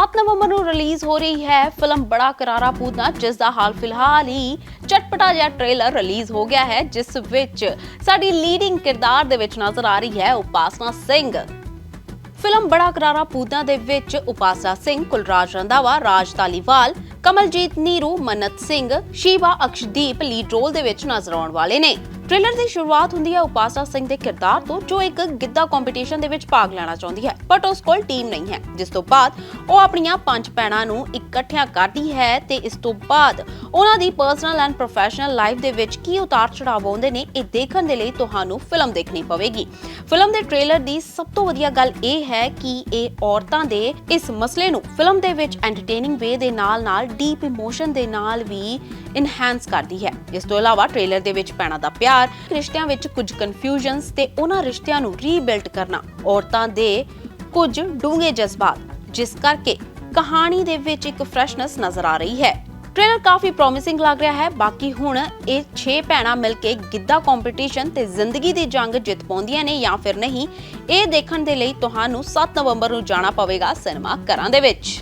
7 ਨਵੰਬਰ ਨੂੰ ਰਿਲੀਜ਼ ਹੋ ਰਹੀ ਹੈ ਫਿਲਮ ਬੜਾ ਕਰਾਰਾ ਪੂਤਨਾ ਜਿਸ ਦਾ ਹਾਲ ਫਿਲਹਾਲ ਹੀ ਚਟਪਟਾ ਜਿਹਾ ਟ੍ਰੇਲਰ ਰਿਲੀਜ਼ ਹੋ ਗਿਆ ਹੈ, ਜਿਸ ਵਿੱਚ ਸਾਡੀ ਲੀਡਿੰਗ ਕਿਰਦਾਰ ਦੇ ਵਿੱਚ ਨਜ਼ਰ ਆ ਰਹੀ ਹੈ ਉਪਾਸਨਾ ਸਿੰਘ। ਫਿਲਮ ਬੜਾ ਕਰਾਰਾ ਪੂਤਨਾ ਦੇ ਵਿੱਚ ਉਪਾਸਨਾ ਸਿੰਘ, ਕੁਲਰਾਜ ਰੰਧਾਵਾ, ਰਾਜ ਤਾਲੀਵਾਲ ਕਮਲਜੀਤ ਨੀਰੂ, ਮਨਤ ਸਿੰਘ ਸ਼ੀਵਾ ਅਕਸ਼ਦੀਪ ਲੀਡ ਰੋਲ ਦੇ ਵਿੱਚ ਨਜ਼ਰ ਆਉਣ ਵਾਲੇ ਨੇ। ਟ੍ਰੇਲਰ ਦੀ ਸ਼ੁਰੂਆਤ ਹੁੰਦੀ ਹੈ ਉਪਾਸਨਾ ਸਿੰਘ ਦੇ ਕਿਰਦਾਰ ਤੋਂ, ਜੋ ਇੱਕ ਗਿੱਧਾ ਕੰਪੀਟੀਸ਼ਨ ਦੇ ਵਿੱਚ ਭਾਗ ਲੈਣਾ ਚਾਹੁੰਦੀ ਹੈ ਬਟ ਉਸ ਕੋਲ ਟੀਮ ਨਹੀਂ ਹੈ। ਜਿਸ ਤੋਂ ਬਾਅਦ ਉਹ ਆਪਣੀਆਂ ਪੰਜ ਭੈਣਾਂ ਨੂੰ ਇਕੱਠਿਆਂ ਕਰਦੀ ਹੈ ਤੇ ਇਸ ਤੋਂ ਬਾਅਦ ਉਹਨਾਂ ਦੀ ਪਰਸਨਲ ਐਂਡ ਪ੍ਰੋਫੈਸ਼ਨਲ ਲਾਈਫ ਦੇ ਵਿੱਚ ਕੀ ਉਤਾਰ ਚੜਾਵ ਆਉਂਦੇ ਨੇ, ਇਹ ਦੇਖਣ ਦੇ ਲਈ ਤੁਹਾਨੂੰ ਫਿਲਮ ਦੇਖਣੀ ਪਵੇਗੀ। ਫਿਲਮ ਦੇ ਟ੍ਰੇਲਰ ਦੀ ਸਭ ਤੋਂ ਵਧੀਆ ਗੱਲ ਇਹ ਹੈ ਕਿ ਇਹ ਔਰਤਾਂ ਦੇ ਇਸ ਮਸਲੇ ਨੂੰ ਫਿਲਮ ਦੇ ਵਿੱਚ ਐਂਟਰਟੇਨਿੰਗ ਵੇ ਦੇ ਨਾਲ-ਨਾਲ ਡੀਪ ਇਮੋਸ਼ਨ ਦੇ ਨਾਲ ਵੀ ਇਨਹੈਂਸ ਕਰਦੀ ਹੈ। ਇਸ ਤੋਂ ਇਲਾਵਾ ਟ੍ਰੇਲਰ ਦੇ ਵਿੱਚ ਪੈਣਾ ਦਾ ਪਿਆਰ, ਰਿਸ਼ਤਿਆਂ ਵਿੱਚ ਕੁਝ ਕਨਫਿਊਜ਼ਨਸ ਤੇ ਉਹਨਾਂ ਰਿਸ਼ਤਿਆਂ ਨੂੰ ਰੀਬਿਲਡ ਕਰਨਾ। ਔਰਤਾਂ ਦੇ ਕੁਝ ਡੂੰਘੇ ਜਜ਼ਬਾਤ, ਜਿਸ ਕਰਕੇ ਕਹਾਣੀ ਦੇ ਵਿੱਚ ਇੱਕ ਫਰੈਸ਼ਨੈਸ ਨਜ਼ਰ ਆ ਰਹੀ ਹੈ। ਟ੍ਰੇਲਰ ਕਾਫੀ ਪ੍ਰੋਮਿਸਿੰਗ ਲੱਗ ਰਿਹਾ ਹੈ। ਬਾਕੀ ਹੁਣ ਇਹ 6 ਭੈਣਾਂ ਮਿਲ ਕੇ ਗਿੱਧਾ ਕੰਪੀਟੀਸ਼ਨ ਤੇ ਜ਼ਿੰਦਗੀ ਦੀ ਜੰਗ ਜਿੱਤ ਪਾਉਂਦੀਆਂ ਨੇ ਜਾਂ ਫਿਰ ਨਹੀਂ, ਇਹ ਦੇਖਣ ਦੇ ਲਈ ਤੁਹਾਨੂੰ 7 ਨਵੰਬਰ ਨੂੰ ਜਾਣਾ ਪਵੇਗਾ ਸਿਨੇਮਾ ਘਰਾਂ ਦੇ ਵਿੱਚ।